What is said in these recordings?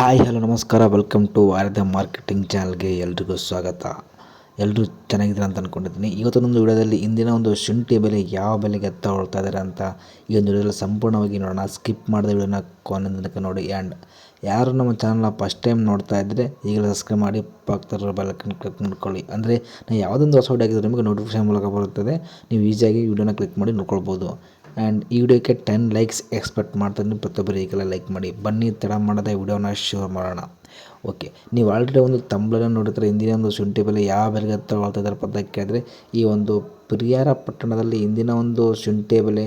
Hi, hello, ನಮಸ್ಕಾರ. Welcome to Arya marketing ಚಾನಲ್ಗೆ ಎಲ್ರಿಗೂ ಸ್ವಾಗತ. ಎಲ್ಲರೂ ಚೆನ್ನಾಗಿದ್ದೀರ ಅಂತ ಅಂದ್ಕೊಂಡಿದ್ದೀನಿ ಇವತ್ತೊಂದು ವಿಡಿಯೋದಲ್ಲಿ ಇಂದಿನ ಒಂದು ಶುಂಠಿ ಬೆಲೆ ಯಾವ ಬೆಲೆಗೆ ತಗೊಳ್ತಾ ಇದ್ದಾರೆ ಅಂತ ಈ ಒಂದು ವಿಡಿಯೋದಲ್ಲಿ ಸಂಪೂರ್ಣವಾಗಿ ನೋಡೋಣ. ಸ್ಕಿಪ್ ಮಾಡಿದ ವಿಡಿಯೋನ ಕೊನೆ ನೋಡಿ. ಆ್ಯಂಡ್ ಯಾರು ನಮ್ಮ ಚಾನಲ್ನ ಫಸ್ಟ್ ಟೈಮ್ ನೋಡ್ತಾ ಇದ್ದರೆ ಈಗಲೇ ಸಬ್ಸ್ಕ್ರೈಬ್ ಮಾಡಿ ಪಕ್ಕದ ಬೆಲಕನ್ನು ಕ್ಲಿಕ್ ನೋಡ್ಕೊಳ್ಳಿ ಅಂದರೆ ನಾನು ಯಾವುದೊಂದು ಹೊಸ ವಿಡಿಯೋ ಆಗಿದ್ರೆ ನಿಮಗೆ ನೋಟಿಫಿಕೇಶನ್ ಮೂಲಕ ಬರುತ್ತದೆ. ನೀವು ಈಸಿಯಾಗಿ ವಿಡಿಯೋನ ಕ್ಲಿಕ್ ಮಾಡಿ ನೋಡ್ಕೊಳ್ಬೋದು. ಆ್ಯಂಡ್ ಈ ವಿಡಿಯೋಕ್ಕೆ ಟೆನ್ ಲೈಕ್ಸ್ ಎಕ್ಸ್ಪೆಕ್ಟ್ ಮಾಡ್ತೀನಿ. ಪ್ರತಿಯೊಬ್ಬರು ಈಗೆಲ್ಲ ಲೈಕ್ ಮಾಡಿ. ಬನ್ನಿ, ತಡ ಮಾಡದೆ ವಿಡಿಯೋನ ಶೇರ್ ಮಾಡೋಣ. ಓಕೆ ನೀವು ಆಲ್ರೆಡಿ ಒಂದು ತಂಬಳನ್ನು ನೋಡಿದ್ರೆ, ಹಿಂದಿನ ಒಂದು ಶುಂಠಿ ಬೆಲೆ ಯಾವ ಬೆಲೆಗೆ ತಗೊಳ್ತಾ ಇದ್ದಾರೆ ಅಂತ ಕೇಳಿದ್ರೆ, ಈ ಒಂದು ಪಿರಿಯಾರ ಪಟ್ಟಣದಲ್ಲಿ ಇಂದಿನ ಒಂದು ಶುಂಠಿ ಬೆಲೆ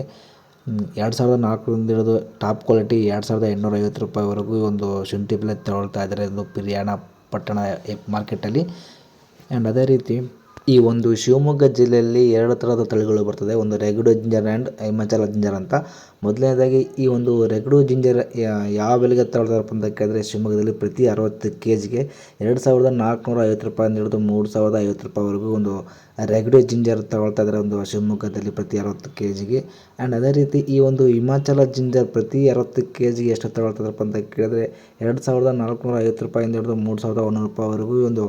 ಎರಡು ಸಾವಿರದ ನಾಲ್ಕರಿಂದ ಹಿಡಿದು ಟಾಪ್ ಕ್ವಾಲಿಟಿ ಎರಡು ಸಾವಿರದ ಎಂಟುನೂರ ಐವತ್ತು ರೂಪಾಯಿವರೆಗೂ ಒಂದು ಶುಂಠಿ ಬೆಲೆ ತಗೊಳ್ತಾ ಇದ್ದಾರೆ. ಒಂದು ಪಿರಿಯಾಣ ಪಟ್ಟಣ ಮಾರ್ಕೆಟಲ್ಲಿ ಆ್ಯಂಡ್ ಅದೇ ರೀತಿ ಈ ಒಂದು ಶಿವಮೊಗ್ಗ ಜಿಲ್ಲೆಯಲ್ಲಿ ಎರಡು ಥರದ ತಳಿಗಳು ಬರ್ತದೆ. ಒಂದು ರೆಗಡು ಜಿಂಜರ್ ಆ್ಯಂಡ್ ಹಿಮಾಚಲ ಜಿಂಜರ್ ಅಂತ. ಮೊದಲನೇದಾಗಿ ಈ ಒಂದು ರೆಗಡು ಜಿಂಜರ್ ಯಾವ ಬೆಲೆಗೆ ತಗೊಳ್ತಾರಪ್ಪ ಅಂತ ಕೇಳಿದರೆ ಶಿವಮೊಗ್ಗದಲ್ಲಿ ಪ್ರತಿ ಅರವತ್ತು ಕೆ ಜಿಗೆ ಎರಡು ಸಾವಿರದ ನಾಲ್ಕುನೂರ ಐವತ್ತು ರೂಪಾಯಿಂದ ಹಿಡಿದು ಮೂರು ಸಾವಿರದ ಐವತ್ತು ರೂಪಾಯಿವರೆಗೂ ಒಂದು ರೆಗಡು ಜಿಂಜರ್ ತಗೊಳ್ತಾ ಇದ್ದಾರೆ ಒಂದು ಶಿವಮೊಗ್ಗದಲ್ಲಿ ಪ್ರತಿ ಅರವತ್ತು ಕೆ ಜಿಗೆ ಆ್ಯಂಡ್ ಅದೇ ರೀತಿ ಈ ಒಂದು ಹಿಮಾಚಲ ಜಿಂಜರ್ ಪ್ರತಿ ಅರವತ್ತು ಕೆ ಜಿಗೆ ಎಷ್ಟು ತಗೊಳ್ತಾರಪ್ಪ ಅಂತ ಕೇಳಿದರೆ ಎರಡು ಸಾವಿರದ ನಾಲ್ಕುನೂರ ಐವತ್ತು ರೂಪಾಯಿಂದ ಹಿಡಿದು ಮೂರು ಸಾವಿರದ ಒಂದೂರು ರೂಪಾಯಿವರೆಗೂ ಒಂದು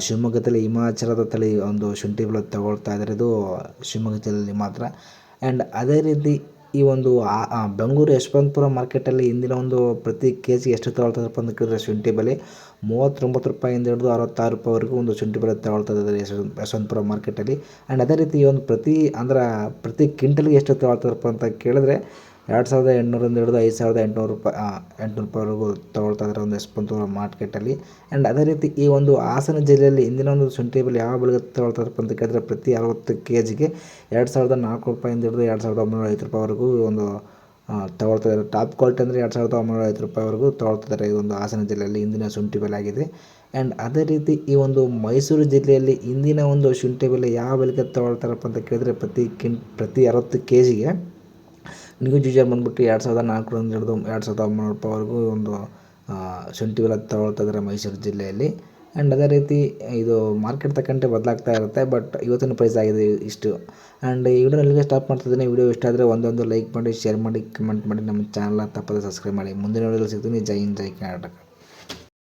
ಶಿವಮೊಗ್ಗದಲ್ಲಿ ಹಿಮಾಚಲದ ತಳಿ ಒಂದು ಶುಂಠಿ ಬೆಳೆ ತಗೊಳ್ತಾ ಇದ್ದಾರೆ ಇದು ಶಿವಮೊಗ್ಗ ಜಿಲ್ಲೆಯಲ್ಲಿ ಮಾತ್ರ. ಆ್ಯಂಡ್ ಅದೇ ರೀತಿ ಈ ಒಂದು ಬೆಂಗಳೂರು ಯಶವಂತಪುರ ಮಾರ್ಕೆಟಲ್ಲಿ ಇಂದಿನ ಒಂದು ಪ್ರತಿ ಕೆ ಜಿ ಎಷ್ಟು ತಗೊಳ್ತಾರಪ್ಪ ಅಂತ ಕೇಳಿದ್ರೆ ಶುಂಠಿ ಬೆಲೆ ಮೂವತ್ತೊಂಬತ್ತು ರೂಪಾಯಿಂದ ಹಿಡಿದು ಅರವತ್ತಾರು ರೂಪಾಯಿವರೆಗೂ ಒಂದು ಶುಂಠಿ ಬೆಲೆ ತಗೊಳ್ತಾ ಇದ್ದಾರೆ ಯಶವಂತ ಯಶವಂತಪುರ ಮಾರ್ಕೆಟಲ್ಲಿ ಆ್ಯಂಡ್ ಅದೇ ರೀತಿ ಒಂದು ಪ್ರತಿ, ಅಂದ್ರೆ ಪ್ರತಿ ಕ್ವಿಂಟಲ್ಗೆ ಎಷ್ಟು ತಗೊಳ್ತಾರಪ್ಪ ಅಂತ ಕೇಳಿದ್ರೆ ಎರಡು ಸಾವಿರದ ಎಂಟುನೂರಿಂದ ಹಿಡಿದು ಐದು ಸಾವಿರದ ಎಂಟುನೂರು ರೂಪಾಯಿ ಎಂಟುನೂರು ರೂಪಾಯಿವರೆಗೂ ತಗೊಳ್ತಾ ಇದ್ದಾರೆ ಒಂದು ಯಶವಂತಪುರ ಮಾರ್ಕೆಟಲ್ಲಿ. ಆ್ಯಂಡ್ ಅದೇ ರೀತಿ ಈ ಒಂದು ಹಾಸನ ಜಿಲ್ಲೆಯಲ್ಲಿ ಇಂದಿನ ಒಂದು ಶುಂಠಿ ಬೆಲೆ ಯಾವ ಬೆಲೆಗೆ ತಗೊಳ್ತಾರಪ್ಪ ಅಂತ ಕೇಳಿದ್ರೆ ಪ್ರತಿ ಅರವತ್ತು ಕೆ ಜಿಗೆ ಎರಡು ಸಾವಿರದ ನಾಲ್ಕು ರೂಪಾಯಿಂದ ಹಿಡಿದು ಎರಡು ಸಾವಿರದ ಒಂಬೈನೂರ ಐವತ್ತು ರೂಪಾಯಿವರೆಗೂ ಒಂದು ತಗೊಳ್ತಾ ಇದ್ದಾರೆ. ಟಾಪ್ ಕ್ವಾಲಿಟಿ ಅಂದರೆ ಎರಡು ಸಾವಿರದ ಒಂಬೈನೂರ ಐವತ್ತು ರೂಪಾಯಿವರೆಗೂ ತೊಗೊಳ್ತಿದ್ದಾರೆ ಈ ಒಂದು ಹಾಸನ ಜಿಲ್ಲೆಯಲ್ಲಿ ಇಂದಿನ ಶುಂಠಿ ಬೆಲೆ ಆಗಿದೆ. ಆ್ಯಂಡ್ ಅದೇ ರೀತಿ ಈ ಒಂದು ಮೈಸೂರು ಜಿಲ್ಲೆಯಲ್ಲಿ ಇಂದಿನ ಒಂದು ಶುಂಠಿ ಬೆಲೆ ಯಾವ ಬೆಲೆಗೆ ತಗೊಳ್ತಾರಪ್ಪ ಅಂತ ಕೇಳಿದ್ರೆ ಪ್ರತಿ ಕಿನ್ ಪ್ರತಿ ಅರವತ್ತು ಕೆ ಜಿಗೆ ನ್ಯೂ ಜೂಜರ್ ಬಂದ್ಬಿಟ್ಟು ಎರಡು ಸಾವಿರದ ನಾಲ್ಕರಿಂದ ಹಿಡಿದು ಎರಡು ಸಾವಿರದ ಒಂಬೈನೂರು ರೂಪಾಯಿವರೆಗೂ ಒಂದು ಶುಂಠಿ ಬೆಲೆ ತಗೊಳ್ತಾ ಇದ್ದಾರೆ ಮೈಸೂರು ಜಿಲ್ಲೆಯಲ್ಲಿ. ಆ್ಯಂಡ್ ಅದೇ ರೀತಿ ಇದು ಮಾರ್ಕೆಟ್ ತಕ್ಕಂತೆ ಬದಲಾಗ್ತಾ ಇರುತ್ತೆ ಬಟ್ ಇವತ್ತಿನ ಪ್ರೈಸ್ ಆಗಿದೆ ಇಷ್ಟು. ಆ್ಯಂಡ್ ಈ ವಿಡಿಯೋ ಇಲ್ಲಿಗೆ ಸ್ಟಾಪ್ ಮಾಡ್ತಿದ್ದೀನಿ ವಿಡಿಯೋ ಇಷ್ಟ ಆದರೆ ಒಂದೊಂದು ಲೈಕ್ ಮಾಡಿ ಶೇರ್ ಮಾಡಿ ಕಮೆಂಟ್ ಮಾಡಿ, ನಮ್ಮ ಚಾನಲ್ನ ತಪ್ಪದೆ ಸಬ್ಸ್ಕ್ರೈಬ್ ಮಾಡಿ. ಮುಂದಿನ ವಿಡಿಯೋದಲ್ಲಿ ಸಿಗ್ತೀನಿ. ಜೈ ಹಿಂದ್, ಜೈ ಕರ್ನಾಟಕ.